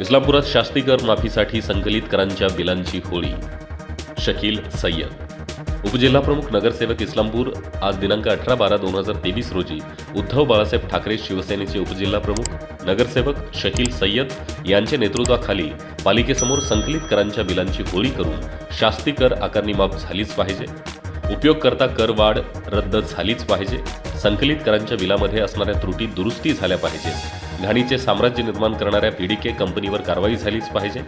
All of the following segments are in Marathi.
इस्लामपुरात शास्ती कर माफीसाठी संकलित करांच्या बिलांची होळी. शकील सय्यद. उपजिल्हाप्रमुख नगरसेवक इस्लामपूर आज दिनांक अठरा बारा दोन हजार तेवीस रोजी उद्धव बाळासाहेब ठाकरे शिवसेनेचे उपजिल्हाप्रमुख नगरसेवक शकील सय्यद यांच्या नेतृत्वाखाली पालिकेसमोर संकलित करांच्या बिलांची होळी करून शास्ती कर आकारणी माफ झालीच पाहिजे. उपयोगकर्ता कर वाढ रद्द झालीच पाहिजे. संकलित करांच्या बिलामध्ये असणाऱ्या त्रुटी दुरुस्ती झाल्या पाहिजेत. घाणीचे साम्राज्य निर्माण करणाऱ्या पीडीके कंपनीवर कारवाई झालीच पाहिजे.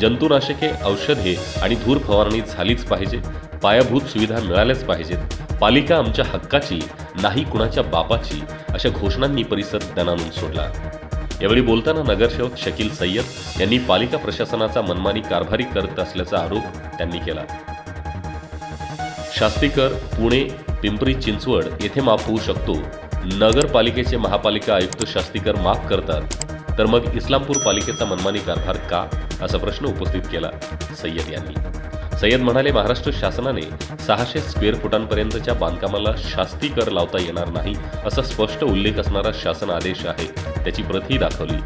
जंतुनाशके औषधे आणि धूर फवारणी झालीच पाहिजे. पायाभूत सुविधा मिळाल्याच पाहिजेत. पालिका आमच्या हक्काची नाही कुणाच्या बापाची अशा घोषणांनी परिसर दणानून सोडला. यावेळी बोलताना नगरसेवक शकील सय्यद यांनी पालिका प्रशासनाचा मनमानी कारभारी करत असल्याचा आरोप त्यांनी केला. शास्तीकर पुणे पिंपरी चिंचवड येथे माफ होऊ शकतो. नगरपालिकेचे महापालिका आयुक्त शास्तीकर माफ करतात. तर मग इस्लामपूर पालिकेचा मनमानी कारभार का? असा प्रश्न उपस्थित केला. सय्यद यांनी. सय्यद म्हणाले महाराष्ट्र शासनाने सहाशे स्क्वेअर फुटांपर्यंतच्या बांधकामाला शास्ती कर लावता येणार नाही असा स्पष्ट उल्लेख असणारा शासन आदेश आहे. त्याची प्रतही दाखवली.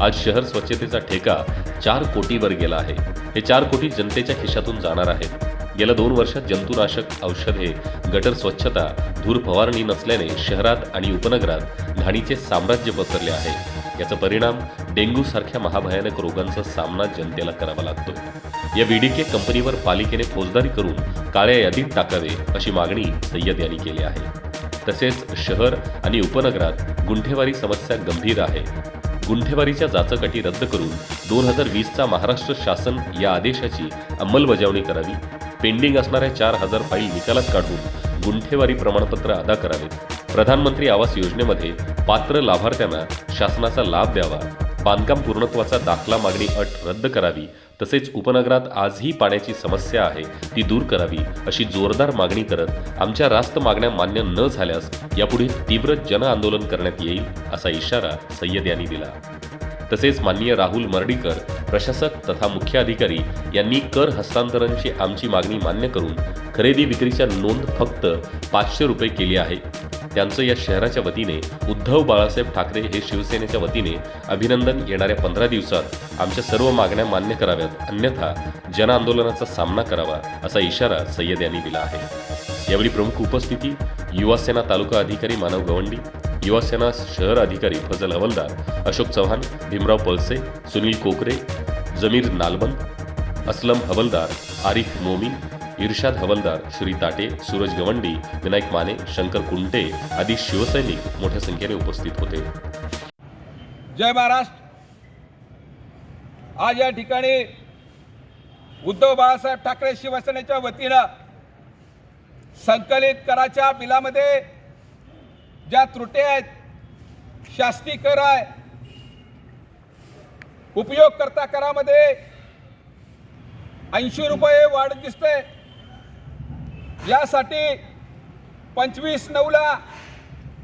आज शहर स्वच्छतेचा ठेका चार कोटीवर गेला आहे. हे चार कोटी जनतेच्या खिशातून जाणार आहेत. गेल्या दोन वर्षात जंतुनाशक औषधे गटर स्वच्छता धूर फवारणी नसल्याने शहरात आणि उपनगरात घाणीचे साम्राज्य पसरले आहे. याचा परिणाम डेंग्यू सारख्या महाभयानक रोगांचा सामना जनतेला करावा लागतो. या बीडीके कंपनीवर पालिकेने फौजदारी करून काळ्या यादीत टाकावे अशी मागणी सय्यद यांनी केली आहे. तसेच शहर आणि उपनगरात गुंठेवारी समस्या गंभीर आहे. गुंठेवारीच्या जाचकाठी रद्द करून दोन हजार वीसचा महाराष्ट्र शासन या आदेशाची अंमलबजावणी करावी. पेंडिंग असणाऱ्या चार हजार फाईल निकालात काढून गुंठेवारी प्रमाणपत्र अदा करावेत प्रधानमंत्री आवास योजनेमध्ये पात्र लाभार्थ्यांना शासनाचा लाभ द्यावा. बांधकाम पूर्णत्वाचा दाखला मागणी अट रद्द करावी. तसेच उपनगरात आजही पाण्याची समस्या आहे ती दूर करावी अशी जोरदार मागणी करत आमच्या रास्त मागण्या मान्य न झाल्यास यापुढे तीव्र जन आंदोलन करण्यात येईल असा इशारा सय्यद यांनी दिला. तसेच माननीय राहुल मर्डीकर प्रशासक तथा मुख्य अधिकारी यांनी कर हस्तांतरणची आमची मागणी मान्य करून खरेदी विक्रीच्या नोंद फक्त पाचशे रुपये केली आहे. त्यांचं या शहराच्या वतीने उद्धव बाळासाहेब ठाकरे हे शिवसेनेच्या वतीने अभिनंदन येणाऱ्या पंधरा दिवसात आमच्या सर्व मागण्या मान्य कराव्यात. अन्यथा जनआंदोलनाचा सामना करावा असा इशारा सय्यद यांनी दिला आहे. यावेळी प्रमुख उपस्थिती युवासेना तालुका अधिकारी मानव गवंडी युवासेना शहर अधिकारी फजल हवलदार अशोक चव्हाण भीमराव पळसे सुनील कोकरे जमीर नालबंद असलम हवलदार आरिफ मोमीन इर्शाद हवलदार श्री ताटे सूरज गवंडी विनायक माने शंकर कुंटे आदी शिवसैनिक मोठ्या संख्येने उपस्थित होते. जय महाराष्ट्र. आज या ठिकाणी उद्धव बाळासाहेब ठाकरे शिवसेनेच्या वतीनं संकलित कराच्या बिलामध्ये ज्या त्रुटी आहेत शास्ती कर आहे उपयोगकर्ता करामध्ये ऐंशी रुपये वाढ दिसते यासाठी पंचवीस नऊला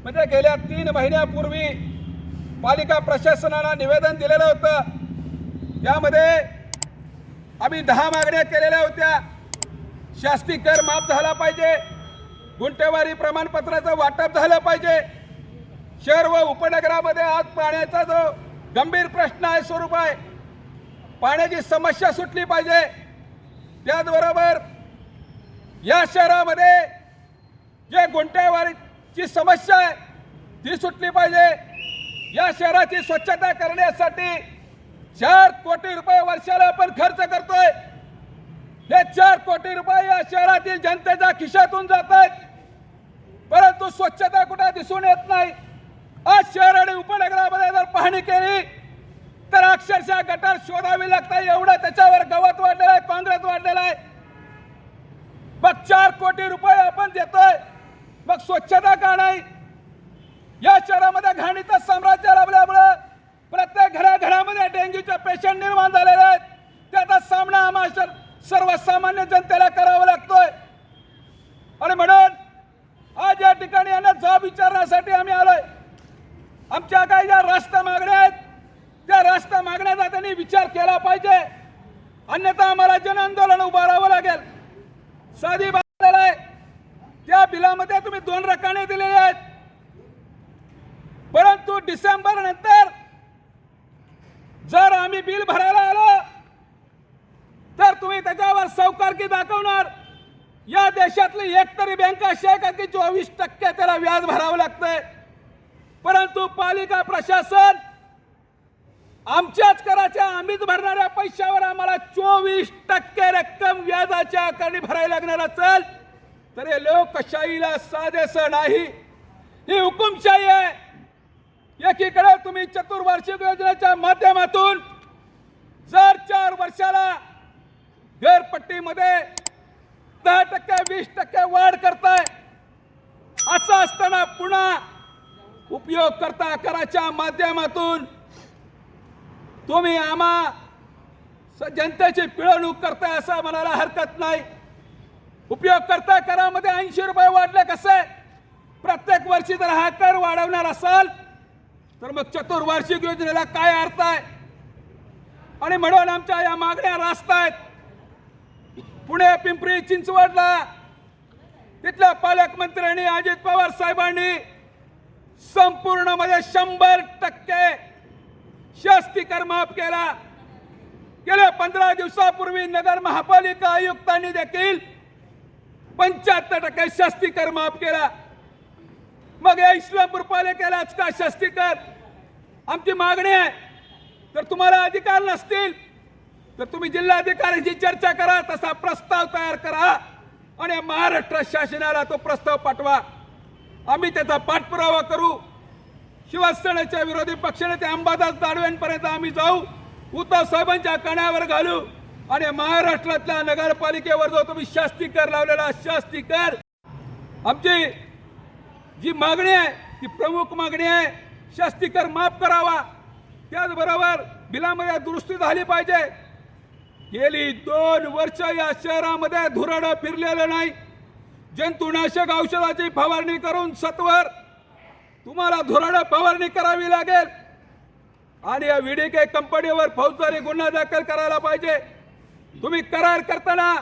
म्हणजे गेल्या तीन महिन्यापूर्वी पालिका प्रशासनाला निवेदन दिलेलं होतं. त्यामध्ये आम्ही दहा मागण्या केलेल्या होत्या. शास्ती कर माफ झाला पाहिजे. गुंटेवारी प्रमाणपत्राचं वाटप झालं पाहिजे. शहर व उपनगरामध्ये आज पाण्याचा जो गंभीर प्रश्न आहे स्वरूप आहे. पाण्याची समस्या सुटली पाहिजे. त्याचबरोबर या शहरामध्ये जे गुंठेवारीची समस्या आहे ती सुटली पाहिजे. या शहराची स्वच्छता करण्यासाठी चार कोटी रुपये वर्षाला आपण खर्च करतोय. हे चार कोटी रुपये या शहरातील जनतेच्या खिशातून जात आहेत. परंतु स्वच्छता कुठे दिसून येत नाही? आज शहर आणि उपनगरामध्ये जर पाहणी केली तर अक्षरशः गटार शोधावी लागतात. एवढं त्याच्यावर गवा वाढलेलं आहे काँग्रेस वाढलेलं आहे मग चार कोटी रुपये आपण देतोय. मग स्वच्छता का नाही? या शहरामध्ये घाणीचं साम्राज्य लाभल्यामुळं प्रत्येक घराघरामध्ये डेंग्यूचे पेशंट निर्माण झालेले आहेत. त्याचा सामना आम्हाला सर्वसामान्य जनतेला करावा लागतोय. आणि म्हणून आज या ठिकाणी यांना जॉब विचारण्यासाठी आम्ही आलोय. आमच्या काही ज्या रास्ता मागण्या आहेत त्या रास्ता मागण्याचा त्यांनी विचार केला पाहिजे. अन्यथा आम्हाला जन आंदोलन उभारावं लागेल. साधी त्या बिलामध्ये तुम्ही दोन रकाने दिलेले आहेत. परंतु डिसेंबर नंतर जर आम्ही बिल भरायला आलो तर तुम्ही त्याच्यावर सावकारकी दाखवणार. या देशातली एक तरी बँक अशी आहे का की चोवीस टक्के त्याला व्याज भरावं लागतंय? परंतु पालिका प्रशासन आमच्याच कराच्या आम्हीच भरणाऱ्या पैशावर आम्हाला चोवीस टक्के रक्कम व्याजाच्या आकारणी भरायला लागणार असेल. तर हे लोकशाहीला साधेसं नाही ही हुकुमशाही आहे. एकीकडे तुम्ही चतुर्वार्षिक योजनेच्या माध्यमातून जर चार वर्षाला घरपट्टीमध्ये दहा टक्के वीस टक्के वाढ करताय असं असताना पुन्हा उपयोग करता कराच्या माध्यमातून तुम्ही आम्हा जनतेची पिळवणूक करताय असं म्हणायला हरकत नाही. उपयोग करता करामध्ये ऐंशी रुपये वाढले कसे? प्रत्येक वर्षी जर हा कर वाढवणार असाल तर मग चतुर्वार्षिक योजनेला काय अर्थ आहे? आणि म्हणून आमच्या या मागण्या रास्त आहेत. पुणे पिंपरी चिंचवडला तिथल्या पालकमंत्र्यांनी अजित पवार साहेबांनी संपूर्णमध्ये शंभर टक्के शास्तीकर माफ केला. गेल्या पंधरा दिवसापूर्वी नगर महापालिका आयुक्तांनी देखील पंच्याहत्तर टक्के शस्तीकर माफ केला. मग या इस्लामपूर पालिकेलाच का शस्तीकर? आमची मागणी आहे. तर तुम्हाला अधिकार नसतील तर तुम्ही जिल्हाधिकाऱ्यांची चर्चा करा तसा प्रस्ताव तयार करा आणि महाराष्ट्र शासनाला तो प्रस्ताव पाठवा. आम्ही त्याचा पाठपुरावा करू. शिवसेनेच्या विरोधी पक्षाने ते अंबादास दाडव्यांपर्यंत आम्ही जाऊ. उद्धव साहेबांच्या कण्यावर घालू. आणि महाराष्ट्रातल्या नगरपालिकेवर जो तुम्ही शास्तीकर लावलेला शास्तीकर आमची जी मागणी आहे ती प्रमुख मागणी आहे शास्तीकर माफ करावा. त्याचबरोबर बिलामध्ये दुरुस्ती झाली पाहिजे. गेली दोन वर्ष या शहरामध्ये धुराडं फिरलेलं नाही. जंतुनाशक औषधाची फवारणी करून सत्वर. तुम्हाला धुराडं फवारणी करावी लागेल. आणि या व्हीडीके कंपनीवर फौजदारी गुन्हा दाखल करायला पाहिजे. तुम्ही करार करताना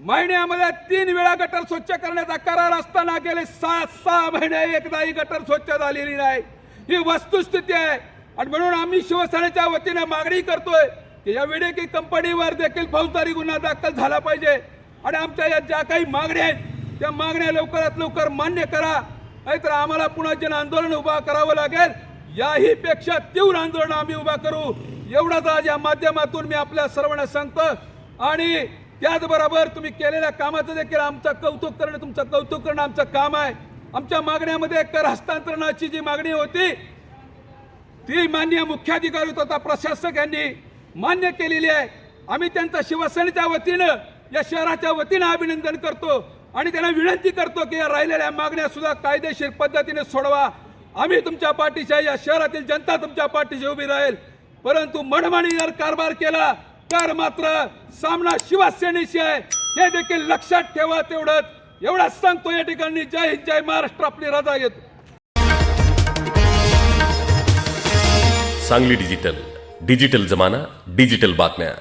महिन्यामध्ये तीन वेळा गटर स्वच्छ करण्याचा करार असताना गेले सात सहा महिने एकदाही गटर स्वच्छ झालेली नाही. ही वस्तुस्थिती आहे. आणि म्हणून आम्ही शिवसेनेच्या वतीने मागणी करतोय की या विडेकी कंपनीवर देखील फौजदारी गुन्हा दाखल झाला पाहिजे. आणि आमच्या या ज्या काही मागण्या आहेत त्या मागण्या लवकरात लवकर मान्य करा. नाहीतर आम्हाला पुन्हा जन आंदोलन उभा करावं लागेल. याही पेक्षा तीव्र आंदोलन आम्ही उभा करू. एवढाच आज या माध्यमातून मी आपल्या सर्वांना सांगतो. आणि त्याचबरोबर तुम्ही केलेल्या कामाचं देखील आमचं कौतुक करणं तुमचं कौतुक करणं आमचं काम आहे. आमच्या मागण्यामध्ये कर हस्तांतरणाची जी मागणी होती ती मान्य मुख्याधिकारी तथा प्रशासक यांनी मान्य केलेली आहे. आम्ही त्यांचा शिवसेनेच्या वतीनं या शहराच्या वतीनं अभिनंदन करतो आणि त्यांना विनंती करतो की या राहिलेल्या मागण्या सुद्धा कायदेशीर पद्धतीने सोडवा. आम्ही तुमच्या पाठीशी आहे, या शहरातील जनता तुमच्या पाठीशी उभी राहील. परंतु मनमानी जर कारभार केला तर मात्र सामना शिवसेनेशी आहे. हे देखील लक्षात ठेवा तेवढंच. एवढाच सांगतो या ठिकाणी जय हिंद जय महाराष्ट्र आपली रजा घेतो. सांगली डिजिटल. डिजिटल जमाना डिजिटल बातम्या.